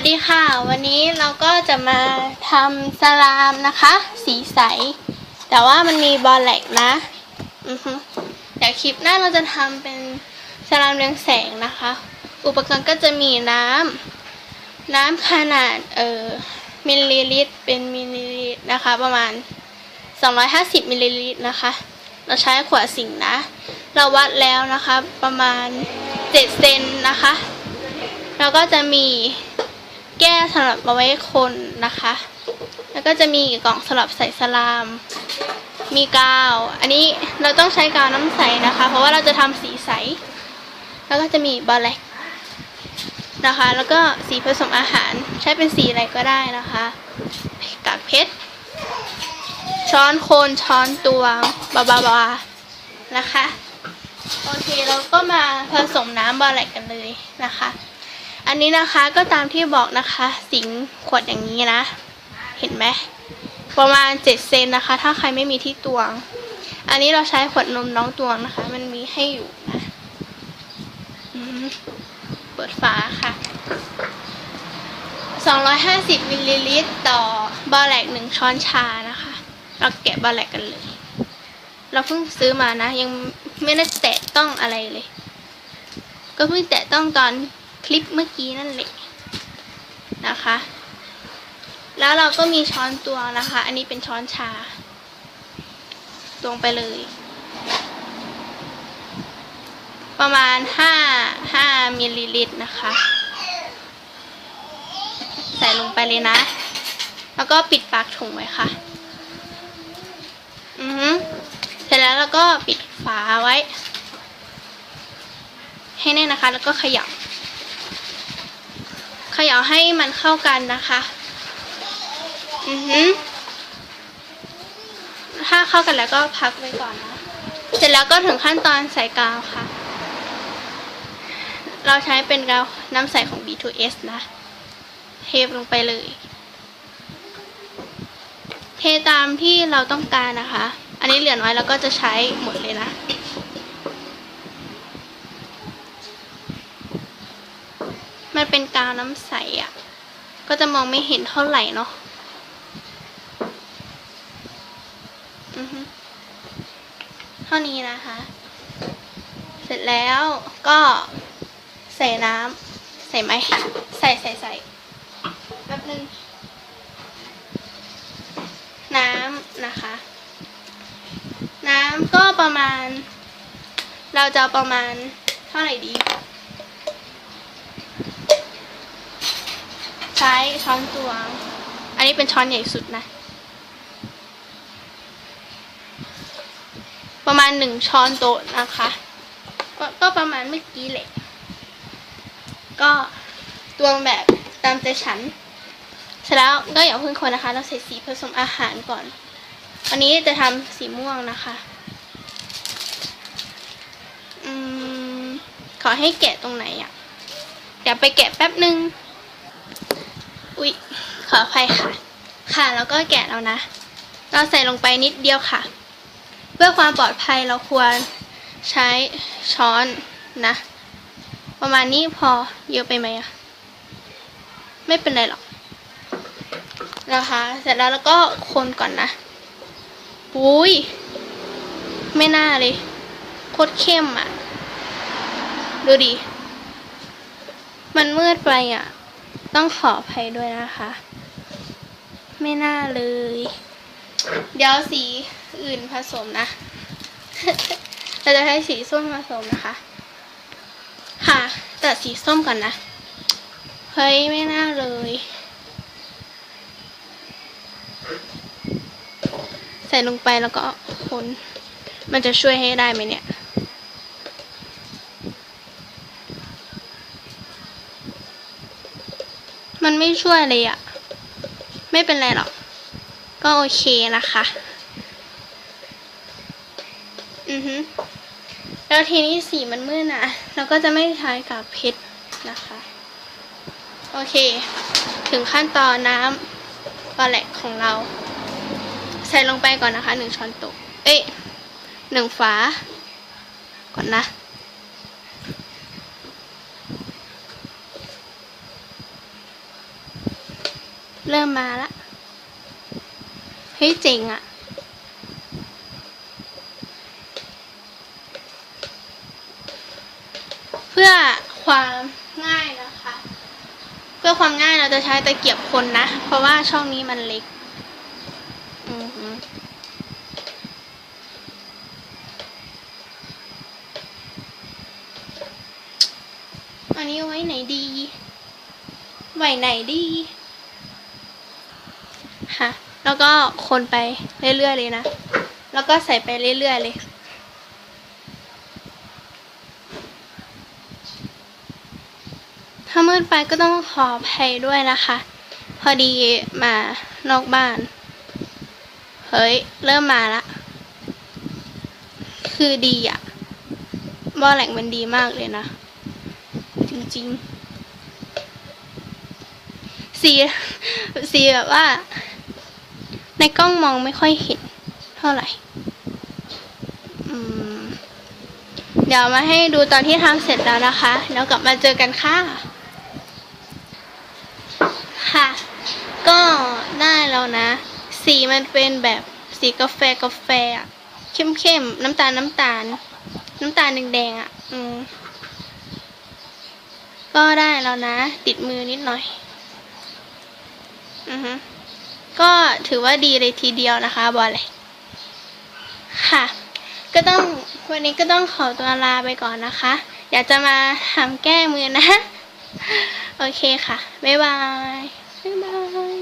วัสดีค่ะ วันนี้เราก็จะมาทำสลามนะคะ สีใส แต่ว่ามันมีบอลแหลกนะอือฮึเดี๋ยวคลิปหน้าเราจะทำเป็นสลามเรืองแสงนะคะ อุปกรณ์ก็จะมีน้ำน้ำขนาดเอ่อมิลลิลิตรเป็นมิลลิลิตรนะคะ ประมาณ 250มิลลิลิตรนะคะ เราใช้ขวดสิงนะ เราวัดแล้วนะคะ ประมาณ 7 เซนนะคะ แล้วก็จะมี แก้วสำหรับเอาไว้คนนะคะ แล้วก็จะมีกล่องสำหรับใส่สลาม มีกาว อันนี้เราต้องใช้กาวน้ำใสนะคะ เพราะว่าเราจะทำสีใส แล้วก็จะมีบอลแลกนะคะ แล้วก็สีผสมอาหารใช้เป็นสีอะไรก็ได้นะคะกากเพชร ช้อนโคนช้อนตวงบาบาบานะคะ โอเคเราก็มาผสมน้ำบอลแลกกันเลยนะคะ อันนี้นะคะก็ตามที่บอกนะคะ สิงขวดอย่างนี้นะ เห็นไหมประมาณเจ็ดเซนนะคะ ถ้าใครไม่มีที่ตวง อันนี้เราใช้ขวดนมน้องตวงนะคะ มันมีให้อยู่นะเปิดฝาค่ะ250มิลลิลิตรต่อบอลแลกหนึ่งช้อนชานะคะ เราแกะบอลแลกกันเลย เราเพิ่งซื้อมานะ ยังไม่ได้แตะต้องอะไรเลย ก็เพิ่งแตะต้องตอน คลิปเมื่อกี้นั่นแหละนะคะ แล้วเราก็มีช้อนตวงนะคะ อันนี้เป็นช้อนชา ตวงไปเลย ประมาณห้าห้ามิลลิลิตรนะคะ ใส่ลงไปเลยนะ แล้วก็ปิดปากถุงไว้ค่ะ อือเสร็จแล้วเราก็ปิดฝาไว้ ให้แน่นนะคะ แล้วก็ขยับ ขย่าให้มันเข้ากันนะคะ อือฮึถ้าเข้ากันแล้วก็พักไว้ก่อนนะ เสร็จแล้วก็ถึงขั้นตอนใส่กาวค่ะ เราใช้เป็นกาวน้ำใสของ B2S นะ เทลงไปเลย เทตามที่เราต้องการนะคะ อันนี้เหลือน้อยแล้วก็จะใช้หมดเลยนะ มันเป็นกาวน้ำใสอะ่ะ ก็จะมองไม่เห็นเท่าไหร่เนาะอือฮึเท่านี้นะคะ เสร็จแล้วก็ใส่น้ำใส่ไหม ใส่ใส่ใส่แป๊บนึง น้ำนะคะ น้ำก็ประมาณ เราจะประมาณเท่าไหร่ดี ใช้ช้อนตวง อันนี้เป็นช้อนใหญ่สุดนะ ประมาณหนึ่งช้อนโต๊ะนะคะกก็ประมาณเมื่อกี้แหละ ก็ตวงแบบตามใจฉัน เสร็จแล้วก็อย่าเพิ่งคนนะคะ เราใส่สีผสมอาหารก่อนวันนี้จะทำสีม่วงนะคะอืมขอให้แกะตรงไหนอะ่ะ เดี๋ยวไปแกะแป๊บหนึ่ง อุ๊ยขออภัยค่ะ ค่ะแล้วก็แกะแล้วนะ เราใส่ลงไปนิดเดียวค่ะ เพื่อความปลอดภัยเราควรใช้ช้อนนะ ประมาณนี้พอเยอะไปไหมอะไม่เป็นไรหรอกนะคะ เสร็จแล้วแล้วก็คนก่อนนะอุ้ยไม่น่าเลยโคตรเข้มอะ่ะ ดูดิ มันมืดไปอะ ต้องขออภัยด้วยนะคะ ไม่น่าเลย เดี๋ยวสีอื่นผสมนะ เราจะใช้สีส้มผสมนะคะ ค่ะแต่สีส้มก่อนนะ เฮ้ย ไม่น่าเลยใส่ลงไปแล้วก็คน มันจะช่วยให้ได้ไหมเนี่ย มันไม่ช่วยเลยอะไม่เป็นไรหรอก ก็โอเคนะคะ อือฮึแล้วทีนี้สีมันมืดนะเราก็จะไม่ใช้กับเพชรนะคะ โอเค ถึงขั้นตอนน้ำปลาแหลกของเรา ใส่ลงไปก่อนนะคะหนึ่งช้อนโต๊ะเอ้ยหนึ่งฝาก่อนนะ เริ่มมาละ เฮ้ยเจ๋งอะเพื่อความง่ายนะคะ เพื่อความง่ายเราจะใช้ตะเกียบคนนะ เพราะว่าช่องนี้มันเล็กอันนี้ไว้ไหนดี ไว้ไหนดี คะ แล้วก็คนไปเรื่อยๆเลยนะ แล้วก็ใส่ไปเรื่อยๆเลยถ้ามืดไปก็ต้องขออภัยด้วยนะคะ พอดีมานอกบ้าน เฮ้ย เริ่มมาละ คือดีอะบอแหลกมันดีมากเลยนะ จริงๆ สี สีแบบว่า ในกล้องมองไม่ค่อยเห็นเท่าไหร่เดี๋ยวมาให้ดูตอนที่ทำเสร็จแล้วนะคะ แล้วกลับมาเจอกันค่ะ ค่ะ ก็ได้แล้วนะ สีมันเป็นแบบสีกาแฟกาแฟอะเข้มๆน้ำตาลน้ำตาล น้ำตาลแดงๆอะอืม ก็ได้แล้วนะ ติดมือนิดหน่อย อือฮึ ก็ถือว่าดีเลยทีเดียวนะคะบอลเลยค่ะ ก็ต้องวันนี้ก็ต้องขอตัวลาไปก่อนนะคะอยากจะมาทำแก้มือนะ โอเคค่ะ บ๊ายบาย บ๊ายบาย